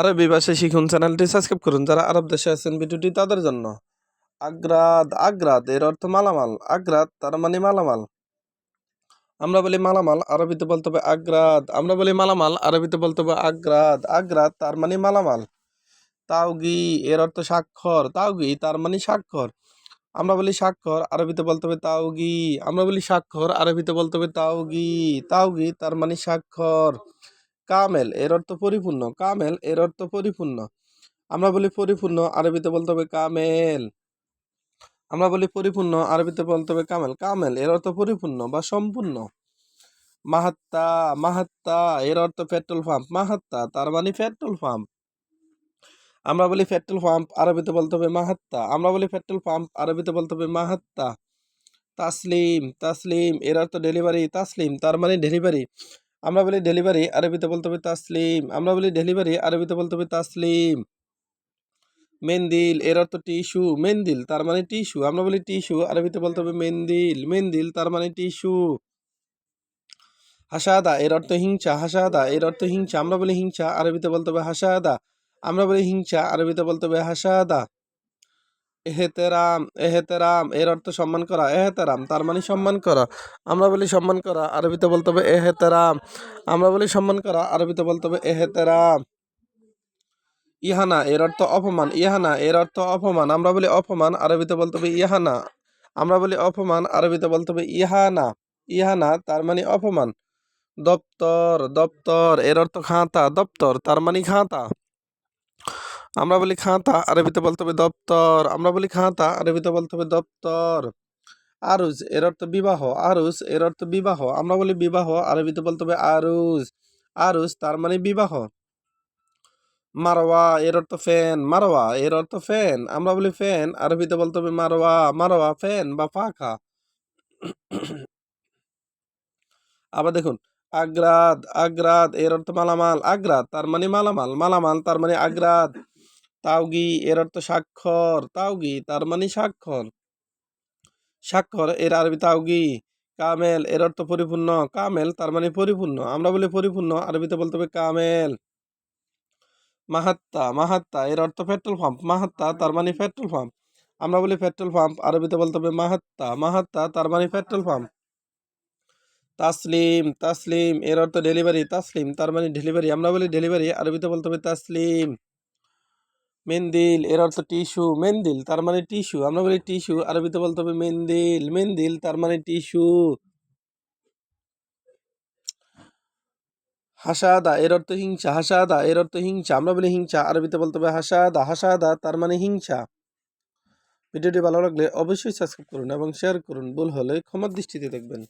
আরবি ভাষা শিখুন চ্যানেলটি সাবস্ক্রাইব করুন। যারা আরব দেশে আছেন ভিডিওটি তাদের জন্য। আগ্রাদ আগ্রাদ এর অর্থ মালামাল। আগ্রাদ তার মানে মালামাল। আমরা বলি মালামাল, আরবিতে বলতে হবে আগ্রাদ। আমরা বলি মালামাল, আরবিতে বলতে হবে আগ্রাদ। আগ্রাদ তার মানে মালামাল। তাওগি এর অর্থ স্বাক্ষর। তাওগি তার মানে স্বাক্ষর। আমরা বলি স্বাক্ষর, আরবিতে বলতে হবে তাওগি। আমরা বলি স্বাক্ষর, আরবিতে বলতে হবে তাওগি। তাওগি তার মানে স্বাক্ষর। কামেল, এর অর্থ পরিপূর্ণ। কামেল, এর অর্থ পরিপূর্ণ। আমরা বলি পরিপূর্ণ, আরবিতে বলতে হবে কামেল। আমরা বলি পরিপূর্ণ, আরবিতে বলতে হবে কামেল। কামেল, এর অর্থ পরিপূর্ণ বা সম্পূর্ণ। মাহাত্তা মাহাত্তা, এর অর্থ পেট্রোল পাম্প। মাহাত্তা, তার মানে পেট্রোল পাম্প। আমরা বলি পেট্রোল পাম্প, আরবিতে বলতে হবে মাহাত্তা। আমরা বলি পেট্রোল পাম্প, আরবিতে বলতে হবে মাহাত্তা। তাসলিম তাসলিম, এর অর্থ ডেলিভারি, তাসলিম, তার মানে ডেলিভারি। আমরা বলি ডেলিভারি আরবিতে বলতে হবে তাসলিম। আমরা বলি ডেলিভারি আরবিতে বলতে হবে তাসলিম। মেন্দিল, এর অর্থ টিস্যু, মেন্দিল, তার মানে টিস্যু। আমরা বলি টিস্যু, আরবিতে বলতে হবে মেন্দিল। মেন্দিল, তার মানে টিস্যু। হাসাদা, এর অর্থ হিংসা। হাসাদা, এর অর্থ হিংসা। আমরা বলি হিংসা, আরবিতে বলতে হবে হাসাদা। আমরা বলি হিংসা, আরবিতে বলতে হবে হাসাদা। এহেতেরাম এহেতেরাম, এর অর্থ সম্মান করা, এহেতেরাম, তার মানে সম্মান করা। আমরা বলি সম্মান করা, আরবিতে বলতে হবে এহেতেরাম। আমরা বলি সম্মান করা, আরবিতে বলতে হবে এহেতেরাম। ইহানা, এর অর্থ অপমান, ইহানা, এর অর্থ অপমান। আমরা বলি অপমান, আরবিতে বলতে হবে ইহানা। আমরা বলি অপমান, আরবিতে বলতে হবে ইহানা। ইহানা, তার মানে অপমান। দপ্তর দপ্তর, এর অর্থ খাতা, দপ্তর, তার মানে খাতা। আমরা বলি খাতা আরবিতে বলতে হবে দপ্তর। আমরা বলি খাতা আরবিতে বলতে হবে দপ্তর। আরুজ, এর অর্থ বিবাহ। আরুজ, এর অর্থ বিবাহ। আমরা বলি বিবাহ আরবিতে বলতে হবে আরুজ। আরুজ, তার মানে বিবাহ। মারওয়া, এর অর্থ ফ্যান মারওয়া, এর অর্থ ফ্যান আমরা বলি ফ্যান আরবিতে বলতে হবে মারোয়া মারওয়া ফ্যান বা পাখা আবার দেখুন, আগ্রাদ আগ্রাদ, এর অর্থ মালামাল। আগ্রাদ, তার মানে মালামাল। মালামাল, তার মানে আগ্রাদ। তাওগি এর অর্থ স্বাক্ষর? তাওগি তার মানে স্বাক্ষর। স্বাক্ষর, এর আরবি তাওগি কামেল, এর অর্থ পরিপূর্ণ। কামেল, তার মানে পরিপূর্ণ। আমরা বলি পরিপূর্ণ, আরবিতে বলতে হবে কামেল। মাহাত্তা মাহাত্তা, এর অর্থ পেট্রোল পাম্প। মাহাত্তা, তার মানে পেট্রোল পাম্প। আমরা বলি পেট্রোল পাম্প, আরবিতে বলতে হবে মাহাত্তা। মাহাত্তা, তার মানে পেট্রোল পাম্প। তাসলিম তাসলিম, এর অর্থ ডেলিভারি। তাসলিম, তার মানে ডেলিভারি। আমরা বলি ডেলিভারি, আরবিতে বলতে হবে তাসলিম। মেন্দিল, এর অর্থ টিস্যু, মেন্দিল, তার মানে টিস্যু। আমরা বলি টিস্যু, আরবিতে বলতে হবে মেন্দিল মেন্দিল, তার মানে টিস্যু। হাসাদা, এর অর্থ হিংসা, হাসাদা, এর অর্থ হিংসা। আমরা বলি হিংসা, আরবিতে বলতে হবে হাসাদা হাসাদা, তার মানে হিংসা। ভিডিওটি ভালো লাগলে অবশ্যই সাবস্ক্রাইব করুন এবং শেয়ার করুন, ভুল হলে ক্ষমার দৃষ্টিতে দেখবেন।